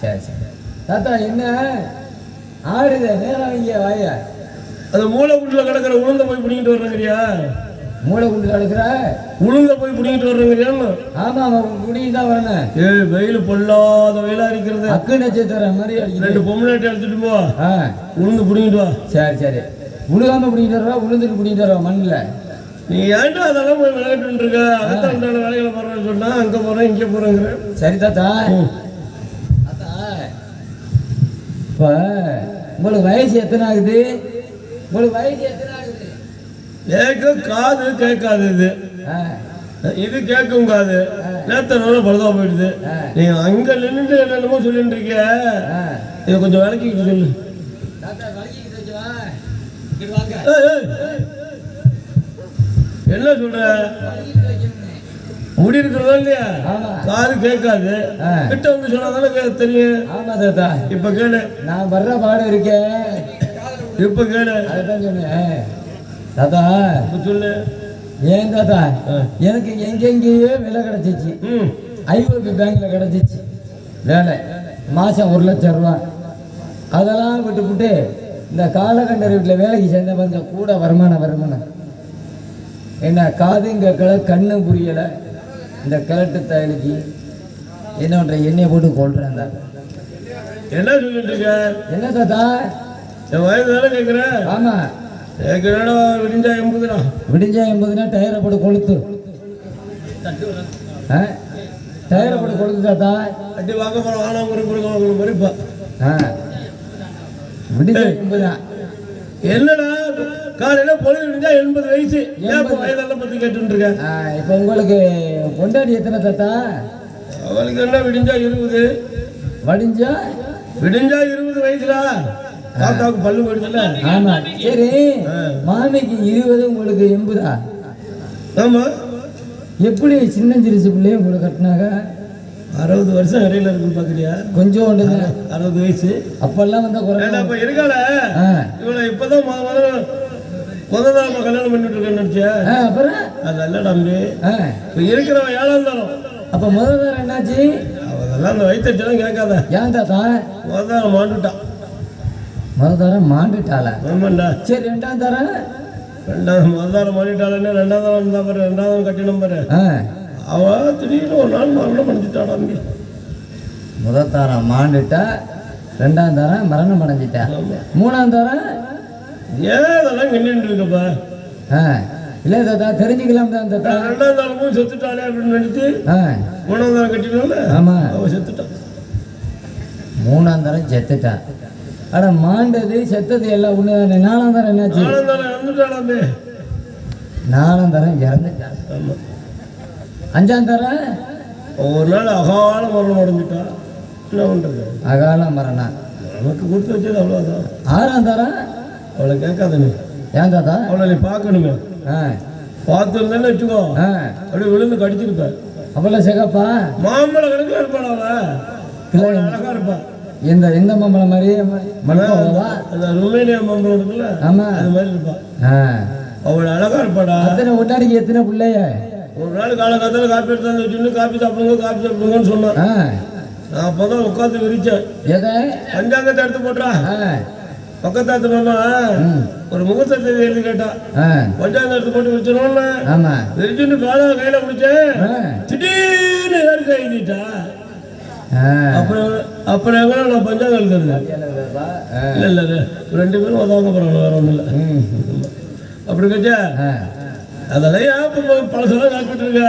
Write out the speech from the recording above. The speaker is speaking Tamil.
சரி சரி தாத்தா என்ன? ஆடுத நேரம் இங்க வாயா. அந்த மூளை குண்டுல கிடக்கிற உளுந்த போய் பிடிங்கிட்டு வர்றங்கிறியா? மூளை குண்டு கிடக்குற? உளுந்த போய் பிடிங்கிட்டு வர்றங்கிறியான்னு. ஆமா அவன் குடியும் தான் வரணும் ஏ வெயில் பொல்லாத வெயிலா இருக்கிறது அக்கு நட்சத்திரம் மாதிரி ரெண்டு அடிக்குது பொம்பளை எடுத்துட்டு போ. ஆ. உளுந்து பிடிங்கிட்டு வா. சரி சரி. உழுகாம பிடிக்கிட்டு வரவா உளுந்துட்டு பிடிக்கிட்டு வரவா மண்ணில். நீ ஏன்டா அதெல்லாம் போய் விளையாட்டு இருக்க? அகத்தான் உண்டான வேலைகளை போறேன்னு சொன்னா அங்க போறேன் இங்க போறேங்கிற. சரி. தாத்தா. இப்போ உங்களுக்கு வயசு எத்தனை ஆகுது உங்களுக்கு வயசு எத்தனை ஆகுது கேட்க காது கேட்காது இது. இது கேட்கும் காது. நேத்தனால பழுதா போயிடுது. நீ அங்க நின்னுட்டு என்னென்னமோ சொல்லிட்டு இருக்கிய. ஆ. இதை கொஞ்சம் விளக்கிட்டு சொல்லு. என்ன சொல்ற. முடி இருக்கிறதா இல்லையா காது கேட்காது. கிட்ட வந்து சொன்னா தானே கே- தெரியும். ஆமா தாத்தா. இப்ப கேளு. நான் வர்ற பாடு இருக்கேன் இப்ப கேளு. அதுதான் சொன்னேன். தாத்தா. சொல்லு. ஏன் தாத்தா. எனக்கு எங்கெங்கேயோ வேலை கிடைச்சிச்சு. ஐஓபி பேங்க்ல கிடைச்சிச்சு. வேலை. மாசம் ஒரு லட்சம் ரூபா. அதெல்லாம் விட்டுப்புட்டு இந்த காலகண்டர் வீட்டில் வேலைக்கு சேர்ந்த கொஞ்சம் கூட வருமானம் வருமானம். என்ன காதும் கேட்கல கண்ணும் புரியலை. இந்த கிழட்டு தயலுக்கு என்ன பண்ற எண்ணெயை போட்டு கொள்றேன் என்ன சொல்லிட்டு இருக்க? என்ன தாத்தா? என் வயது தானே கேட்குற ஆமா. கேட்குறா விடிஞ்சா எண்பதுடா விடிஞ்சா எண்பதுனா டயரை போட்டு கொளுத்து? டயரை போட்டு கொளுத்து தாத்தா. அடி வாங்க போறோம் ஆனா ஒரு வாங்க மறிப்பா ஆ. விடிஞ்சா எண்பதுதான் என்னடா? காலையில பொழுது விடிஞ்சா எண்பது வயசு. ஏன் வயதெல்லாம் பத்தி கேட்டுட்டு இருக்க ஆ, இப்போ உங்களுக்கு பொண்டாடி எத்தனை தாத்தா? அவளுக்கு என்ன விடிஞ்சா இருபது. வடிஞ்சா? விடிஞ்சா இருபது வயசுடா. தாத்தாவுக்கு பல்லு போயிடுதுல்ல ஆமா. சரி மாமிக்கு இருபது உங்களுக்கு எண்பதா? ஆமா. எப்படி சின்ன சிறுசு பிள்ளைய உங்களுக்கு கட்டினாங்க? அறுபது வருஷம் இடையில இருக்குன்னு பாக்குறியா? கொஞ்சம் ஒன்று அறுபது வயசு. அப்பெல்லாம் வந்த குறை ஏண்டா இப்ப இருக்கால? ஆ. இவளை இப்பதான் முத முதல்ல நம்ம கல்யாணம் பண்ணிட்டு இருக்கேன்னு நினைச்சியா அப்புறம்? அதெல்லாம் தம்பி. ஆ. இப்ப இருக்கிறவன் ஏழாம் தரம். அப்போ முதல் தரம் என்னாச்சு? அதெல்லாம் அந்த வயிற்றுலாம் கேட்காத. ஏன் தாத்தா? முத தரம் மாண்டுட்டான். முதல் தரம் மாண்டுட்டாளா? ஆமாண்டா. சரி ரெண்டாம் தரம்? ரெண்டாவது முத தரம் ரெண்டாவது தரம் இருந்தா பாரு ரெண்டாவது தரம் கட்டினம் பாரு. ஆ. அவ திடீர்னு ஒரு நாள் மரணம் பண்ணிட்டாடா தம்பி. முதல் தரம் மாண்டுட்டா ரெண்டாம் தரம் மரணம் அடைஞ்சிட்டா. மூணாம் தரம்? ஏன் அதெல்லாம் இருக்கப்பா? ஆ இல்லை தாத்தா தெரிஞ்சுக்கலாம் தான் தாத்தா தரமும் செத்துட்டாளே அப்படின்னு நினைச்சு ஆ. மூணாவது தரம் கட்டினோம்ல ஆமா. அவ செத்துட்டான் மூணாம் தரம் செத்துட்டான் அட மாண்டது செத்தது எல்லாம் ஒன்று நாலாம் தரம் என்னாச்சு? நாலாம் தரம் இறந்துட்டாடாமே நாலாம் தரம் இறந்துட்டான் அஞ்சாம் தரம்? நாள் அகால மரணம் அடைஞ்சிட்டா. என்ன பண்றது? அகால மரணம். நமக்கு கொடுத்து வச்சது அவ்வளோதான் ஆறாம் தரம்? அவளை கேட்காத நீ. ஏன் தாத்தா? அவளை நீ பார்க்கணுமே. பார்த்துருந்தேன்னு வச்சுக்கோ. அப்படியே விழுந்து கடிச்சிருப்ப. அப்பெல்லாம் சிகப்பா? மாம்பழ கணக்கில் இருப்பாள் அவ. இல்லை. அழகா இருப்பா. இந்த இந்த மாம்பழம் அந்த ருமேனியா மாம்பழம் இருக்குல்ல ஆமா. அது மாதிரி இருப்பா. அவள் அழகா இருப்பாடா. அத்தனை ஒட்டாடிக்கு எத்தனை பிள்ளைய? ஒரு நாள் காலங்காத்தால காப்பி எடுத்து வச்சுன்னு காப்பி சாப்பிடுங்க காப்பி சாப்பிடுங்கன்னு சொன்னான். நான் அப்பதான் உட்காந்து விரிச்சேன். எதை? பஞ்சாங்கத்தை எடுத்து போட்டுறா. ஆ பக்கத்தாத்து மாமா ம். ஒரு முகூர்த்த தேதி எழுதி கேட்டா. பஞ்சாங்கம் எடுத்து போட்டு வச்சிடணும்ல ஆமா. காலை கையில பிடிச்சேன் திடீர்னு எழுதிட்டா ஆ. அப்புறம் அப்புறம் எங்க நான் பஞ்சாங்கம் எழுதுறது. இல்ல. ரெண்டு பேரும் உதவாங்க போறாங்க வேற ஒண்ணும் இல்ல. அப்படி ஆ. அதெல்லாம் ஏன் பழசெல்லாம் காப்பிட்டு இருக்க?